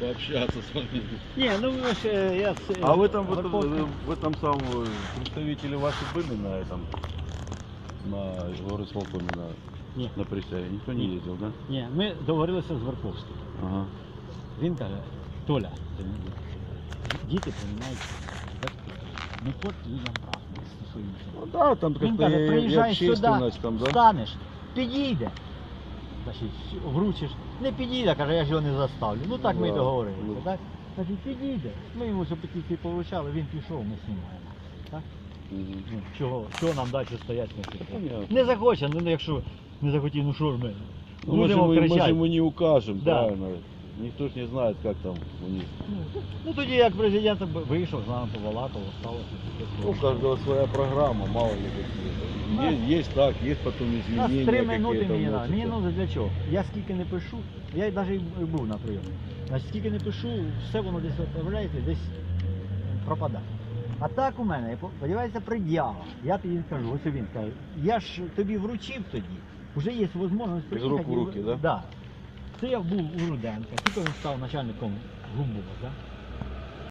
пообщаться с вами. Ні, ну ви ж е, я це- А вы там, в этом, Верховний- в этом самом, э, представители ваши были на этом, на горисполкоме, на, Ні. на присяге? Никто не Ні. ездил, да? Ні, ми договорилися з Верховським. Ага. Він каже, Толя, це він є, діти приймають безплатно. Не пort людям прав, не стосується. Ну да, там Він как-то каже, и, и приїжджай сюди, общественность там, да? станеш, підійде. Значить, вручиш. Не підійде, каже, я ж його не заставлю. Ну так ми й Да, договорилися. ну. Так? Значить, підійде. Ми йому вже петиції получали, він пішов, ми знімаємо. Так? Мгм. Ну, чого, чого нам далі стоять на цих? понятно. Не захоче, ну якщо не захотів, ну що ж ми? Ну, мы, же, Будемо мы, мы же кричати. ему не укажем, Да. правильно? Никто ж не знает, как там у них. Ну тоді як президент вийшов, з нами побалакав, сталося. Ну, у каждого своя программа, мало ли. Есть, есть так, потом У нас три минути мені треба. Мені треба для чого? Я скільки не пишу, я навіть і був на прийомі. Значить, скільки не пишу, все воно десь відправляється, десь пропадає. А так у мене, сподівається, пред'ява. Я тобі кажу, ось він каже, я ж тобі вручив тоді, вже є можливість З приїхати. рук в руки, да? Да. Це я був у Руденка, тільки він став начальником ГУМБУ, да?